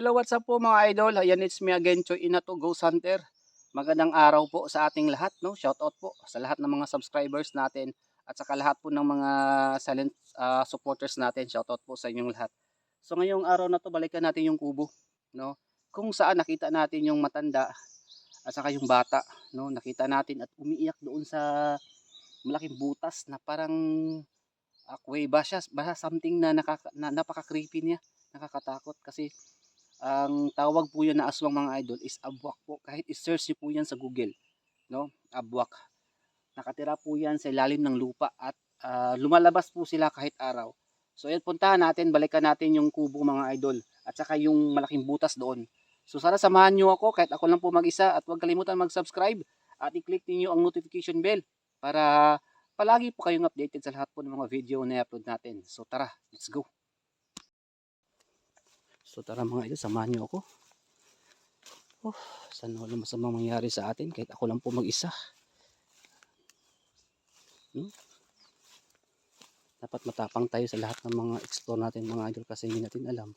Hello, what's up po mga idol? Ayan, it's me again, Choy Inato, Ghost Hunter. Magandang araw po sa ating lahat, no? Shoutout po sa lahat ng mga subscribers natin at saka lahat po ng mga silent ah, supporters natin. Shoutout po sa inyong lahat. So ngayong araw na to, balikan natin yung kubo, no? Kung saan nakita natin yung matanda at saka yung bata, no? Nakita natin at umiiyak doon sa malaking butas na parang uh, kuweba siya, basta something na, nakaka, na napaka-creepy niya, nakakatakot kasi ang tawag po yan na aswang mga idol is abwak po. Kahit i-search niyo po yan sa Google. No? Abwak. Nakatira po yan sa ilalim ng lupa at ah, lumalabas po sila kahit araw. So yan, puntahan natin, balikan natin yung kubo mga idol at saka yung malaking butas doon. So sana samahan nyo ako kahit ako lang po mag-isa at huwag kalimutan mag-subscribe at i-click niyo ang notification bell para palagi po kayong updated sa lahat po ng mga video na i-upload natin. So tara, let's go! So tara mga idol, samahan niyo ako. Oh, sana wala masamang mangyari sa atin kahit ako lang po mag-isa. Hmm? Dapat matapang tayo sa lahat ng mga explore natin mga idol kasi hindi natin alam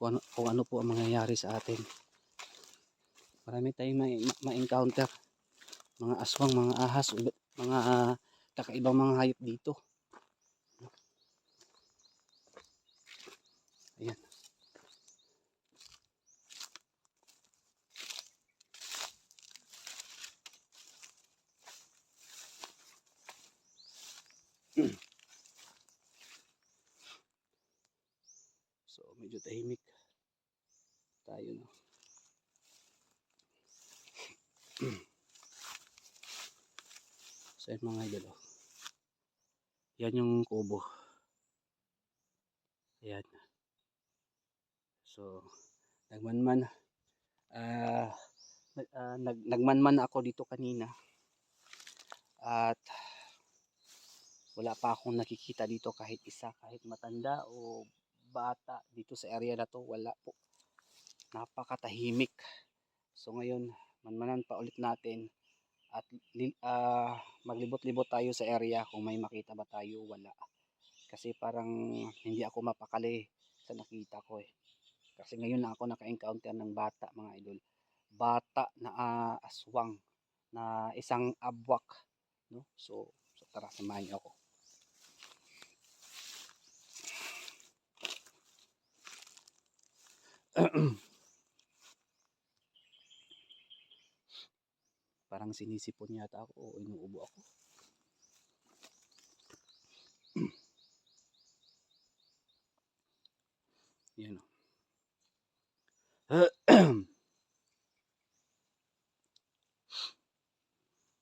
kung ano, kung ano po ang mangyayari sa atin. Marami tayong ma- ma-encounter. Mga aswang, mga ahas, mga ah, kakaibang mga hayop dito. Ayan. So, medyo tahimik tayo, no? so, mga idol, oh. Yan yung kubo. Ayan. So, nagmanman. Nag, ah, nag, nagmanman ako dito kanina. At wala pa akong nakikita dito kahit isa, kahit matanda o bata dito sa area na to, wala po. Napakatahimik. So ngayon, manmanan pa ulit natin at ah, maglibot-libot tayo sa area kung may makita ba tayo, wala. Kasi parang hindi ako mapakali sa nakita ko eh. Kasi ngayon lang ako naka-encounter ng bata mga idol. Bata na ah, aswang na isang abwak. No? So, so tara, samahan niyo ako. Parang sinisipon yata ako o inuubo ako. Yan o.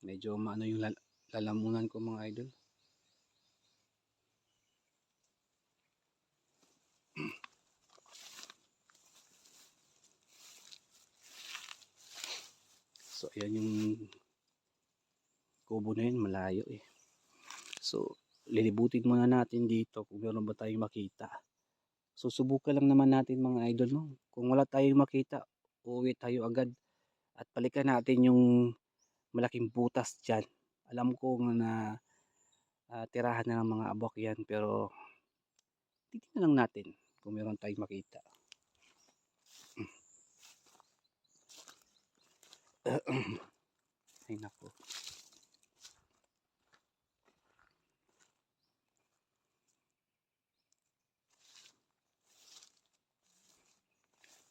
Medyo maano yung lal- lalamunan ko mga idol. So, ayan yung kubo na yun, malayo eh. So, lilibutin muna natin dito kung meron ba tayong makita. So, subukan lang naman natin mga idol, no? Kung wala tayong makita, uuwi tayo agad. At balikan natin yung malaking butas dyan. Alam ko na ah, tirahan na ng mga abok yan, pero titignan lang natin kung meron tayong makita. Ay nako.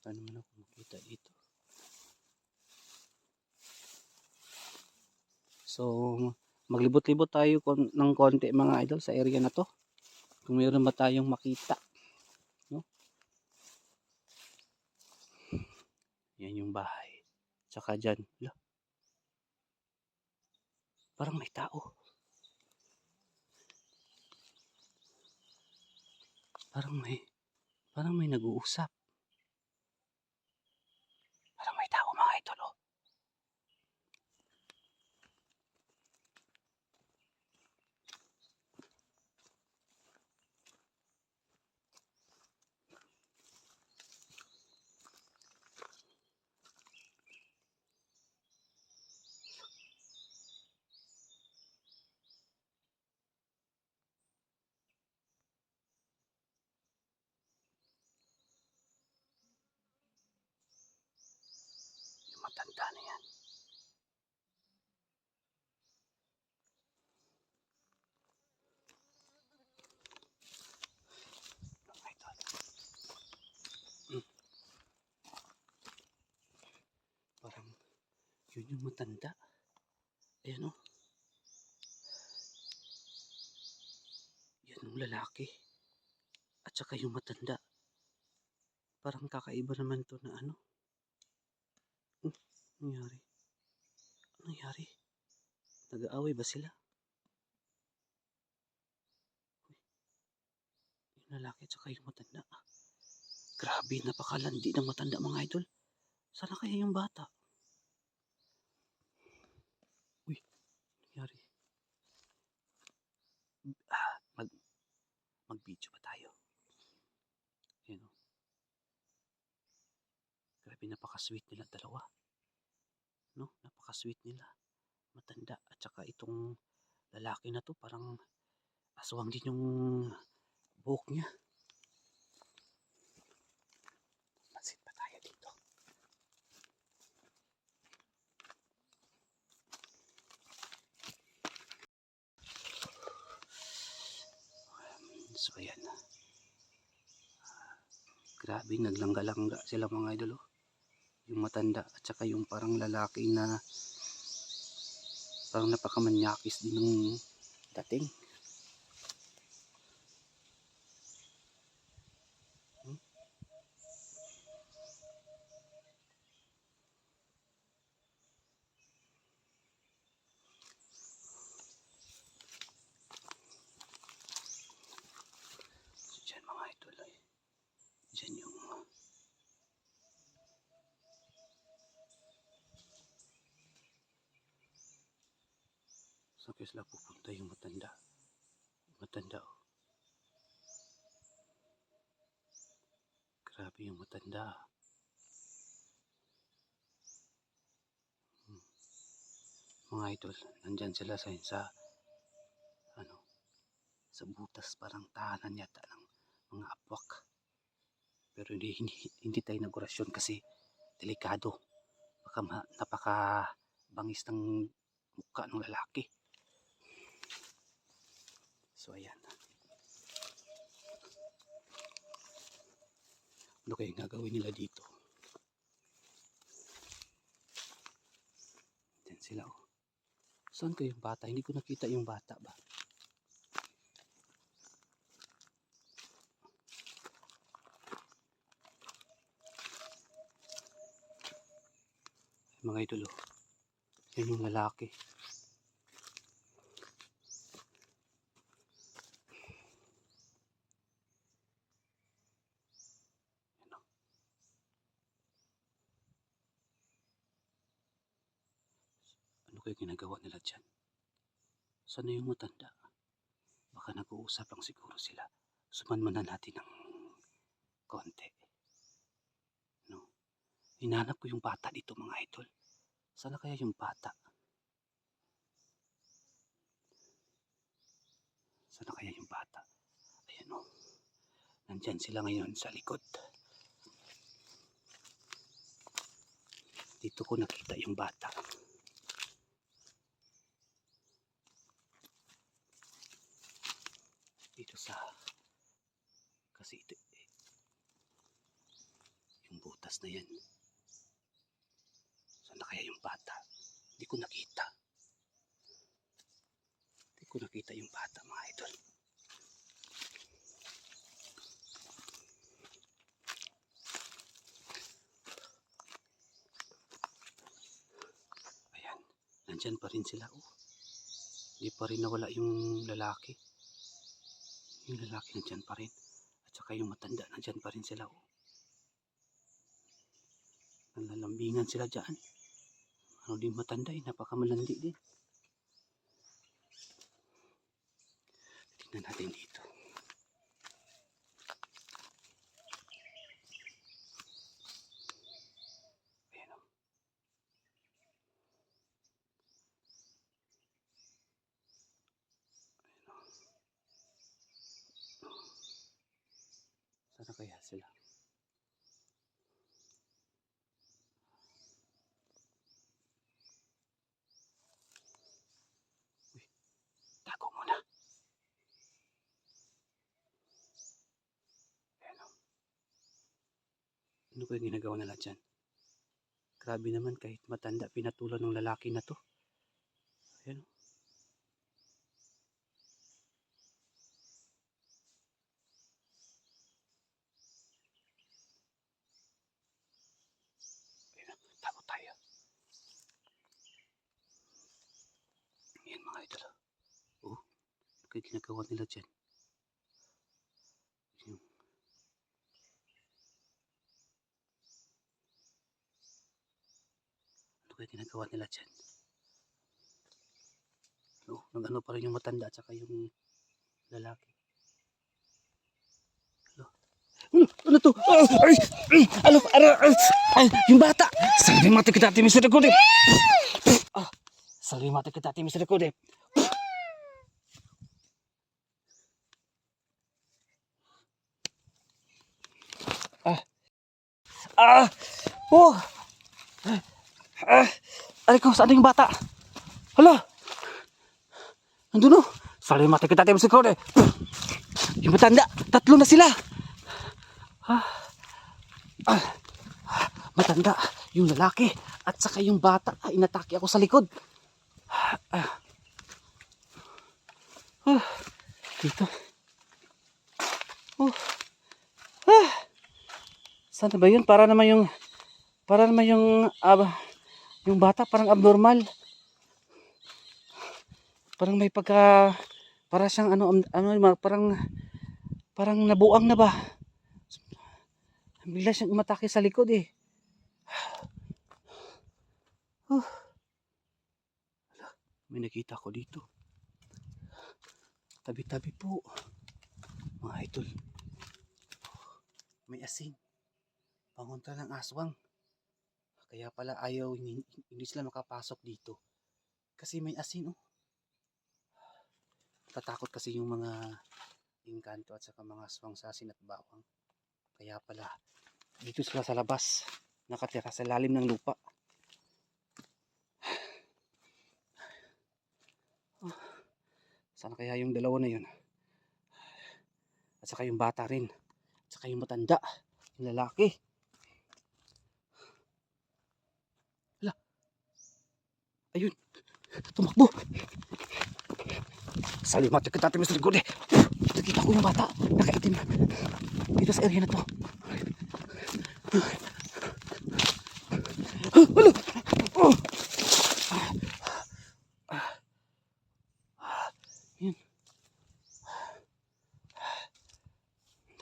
Paano man ako makita dito? So, maglibot-libot tayo kon- ng konti mga idol sa area na to. Kung mayroon ba tayong makita. No? Yan yung bahay. Tsaka dyan. Ala. Parang may tao. Parang may, parang may nag-uusap. Parang may tao mga idol oh. na yan. Parang yun yung matanda. Ayan o. Yan yung lalaki. At saka yung matanda. Parang kakaiba naman to na ano. Hmm, nangyari? Ano nangyari? Nag-aaway ba sila? Uy. Yung lalaki at saka yung matanda. Grabe, napakalandi ng matanda mga idol. Sana kaya yung bata? Uy, nangyari? Ah, mag mag-video ba tayo? Ayan o. Grabe, napaka-sweet nila dalawa. No? Napaka-sweet nila. Matanda. At saka itong lalaki na to, parang aswang din yung buhok niya. Pansit pa tayo dito. So, ayan. Grabe, naglangga-langga sila mga idol. Oh. Yung matanda at saka yung parang lalaki na parang napakamanyakis din ng dating. Hmm? So, dyan mga idol ay dyan yung Saan kaya sila pupunta yung matanda? Matanda oh. Grabe yung matanda. Hmm. Mga idol, nandyan sila sa, sa ano, sa butas parang tahanan yata ng mga apwak. Pero hindi, hindi, hindi tayo nag-orasyon kasi delikado. Baka ma, napaka bangis ng mukha ng lalaki. So ayan. Ano kaya gagawin nila dito? Diyan sila oh. Saan kayo yung bata? Hindi ko nakita yung bata ba? Mga idol oh. Yan yung lalaki. Ano kaya ginagawa nila dyan? Sana yung matanda? Baka nag-uusap lang siguro sila. Sumanmanan natin ng konti. No? Hinanap ko yung bata dito mga idol. Sana kaya yung bata? Sana kaya yung bata? Ayan o. Nandyan sila ngayon sa likod. Dito ko nakita yung bata. Dito sa... Kasi ito... eh, Yung butas na yan. Sana kaya yung bata? Hindi ko nakita. Hindi ko nakita yung bata mga idol. Ayan. Nandyan pa rin sila. Oh. Hindi pa rin nawala yung lalaki. Yung lalaki nandyan pa rin. At saka yung matanda nandyan pa rin sila. Oh. Nalalambingan sila dyan. Ano din matanda eh, napakamalandi din. Tingnan natin dito. sila. Uy, tago muna. Ayan. Oh. Ano ko yung ginagawa nila dyan? Grabe naman kahit matanda pinatulan ng lalaki na to. Kaya ginagawa nila dyan? Ayan. Ano kaya ginagawa nila dyan? Oh, nag-ano pa rin yung matanda at saka yung lalaki. Ano? Ano, to? Ay, ay, ano, ano, ay, yung bata! Salvi mati kita ti misericorde! Ah, salvi mati kita ti misericorde! Ah, ah, oh, ah, ay ko, saan yung bata? Hala! Nandun o. Salvi mati kita ti misericorde! Yung matanda, tatlo na sila! Ah, ah, matanda, yung lalaki, at saka yung bata, ah, inatake ako sa likod. Ah, ah, dito. Oh. Ah, saan na ba yun? Para naman yung, para naman yung, ah, yung bata parang abnormal. Parang may pagka, para siyang ano, am- ano, parang, parang nabuang na ba? Bigla siyang umatake sa likod eh. Wala, May nakita ko dito. Tabi-tabi po. Mga idol. May asin. Pangunta ng aswang. Kaya pala ayaw, hindi, hindi sila makapasok dito. Kasi may asin oh. Tatakot kasi yung mga inkanto at saka mga aswang sa asin at bawang. Kaya pala, dito sila sa labas. Nakatira sa lalim ng lupa. Oh, Sana kaya yung dalawa na yun? At saka yung bata rin. At saka yung matanda. Yung lalaki. Ayun. Tumakbo. Salimat kita tayo sa likod eh. Nakita ko yung bata. Nakaitim. Dito sa area na to. Hala! Oh! Yun.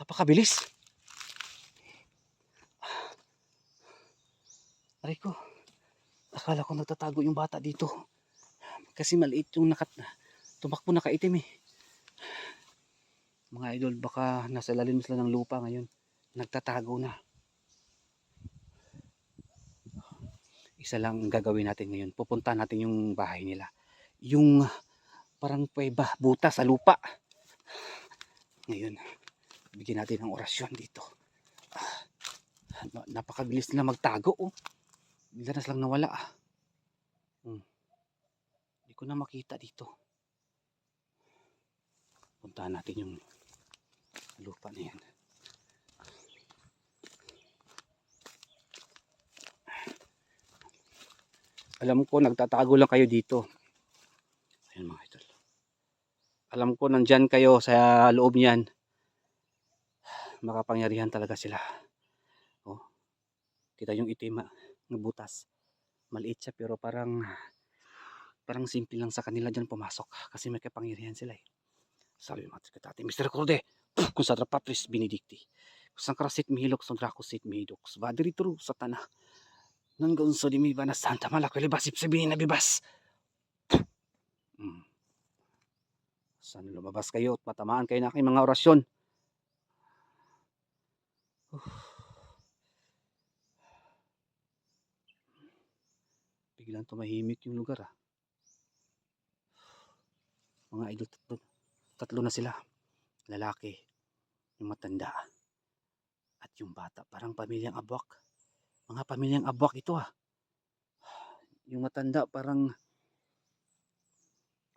Napakabilis. Aray ko. Akala ko nagtatago yung bata dito. Kasi maliit yung nakat tumakbo nakaitim eh. Mga idol, baka nasa lalim sila ng lupa ngayon. Nagtatago na. Isa lang ang gagawin natin ngayon. Pupunta natin yung bahay nila. Yung parang pweba, buta sa lupa. Ngayon, bigyan natin ng orasyon dito. Ah, na- napakabilis nila magtago. Oh. Bigla na silang nawala. Ah. Ko na makita dito. Puntahan natin yung lupa na yan. Alam ko nagtatago lang kayo dito. Ayan mga idol. Alam ko nandyan kayo sa loob niyan. Makapangyarihan talaga sila. Oh. Kita yung itim ng butas. Maliit siya pero parang parang simple lang sa kanila dyan pumasok kasi may kapangyarihan sila eh. Sabi mga tate, Mr. Corde, kung sa trapapris benedicti, kung sa krasit mihilok sa dracosit mihidok, vadiri tru sa tanah, nang gaunso di mi ba na santa sa binin na bibas. Hmm. Sana lumabas kayo at matamaan kayo na aking mga orasyon. Uf. Biglang tumahimik yung lugar ah. Mga idol tatlo, tatlo na sila. Lalaki, yung matanda, at yung bata. Parang pamilyang abwak. Mga pamilyang abwak ito ah. Yung matanda parang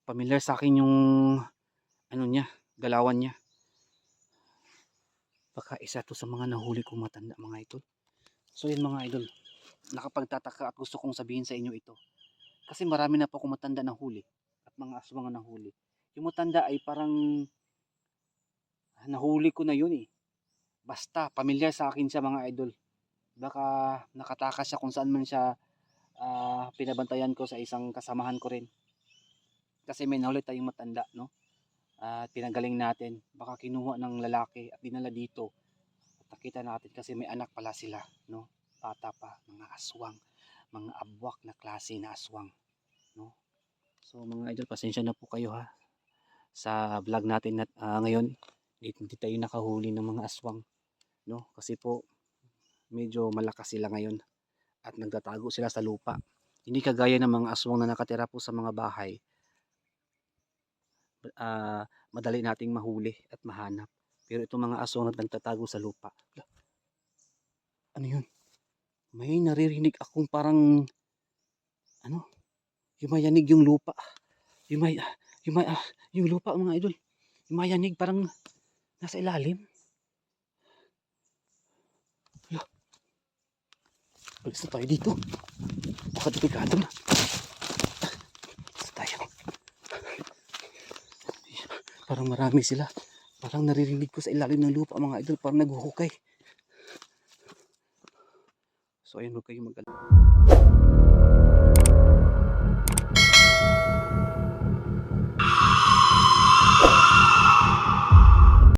familiar sa akin yung ano niya, galawan niya. Baka isa to sa mga nahuli kong matanda mga idol. So yun mga idol, nakapagtataka at gusto kong sabihin sa inyo ito. Kasi marami na po akong matanda na huli at mga aswang na huli. Yung matanda ay parang ah, nahuli ko na yun eh. Basta, pamilyar sa akin siya mga idol. Baka nakatakas siya kung saan man siya ah, pinabantayan ko sa isang kasamahan ko rin. Kasi may nahuli tayong matanda, no? At pinagaling natin. Baka kinuha ng lalaki at dinala dito. At nakita natin kasi may anak pala sila, no? Bata pa, mga aswang. Mga abwak na klase na aswang, no? So mga idol, pasensya na po kayo ha. Sa vlog natin na, ah, ngayon, hindi, tayo nakahuli ng mga aswang, no? Kasi po, medyo malakas sila ngayon at nagtatago sila sa lupa. Hindi kagaya ng mga aswang na nakatira po sa mga bahay. ah madali nating mahuli at mahanap. Pero itong mga aswang na nagtatago sa lupa. Ano yun? May naririnig akong parang ano? Yumayanig yung lupa. Yumay, yumay, ah, yung lupa mga idol. Yumayanig parang nasa ilalim. Ala. Alis na tayo dito. Baka delikado na. Alis tayo. Parang marami sila. Parang naririnig ko sa ilalim ng lupa mga idol. Parang naghuhukay. So ayun, huwag kayong mag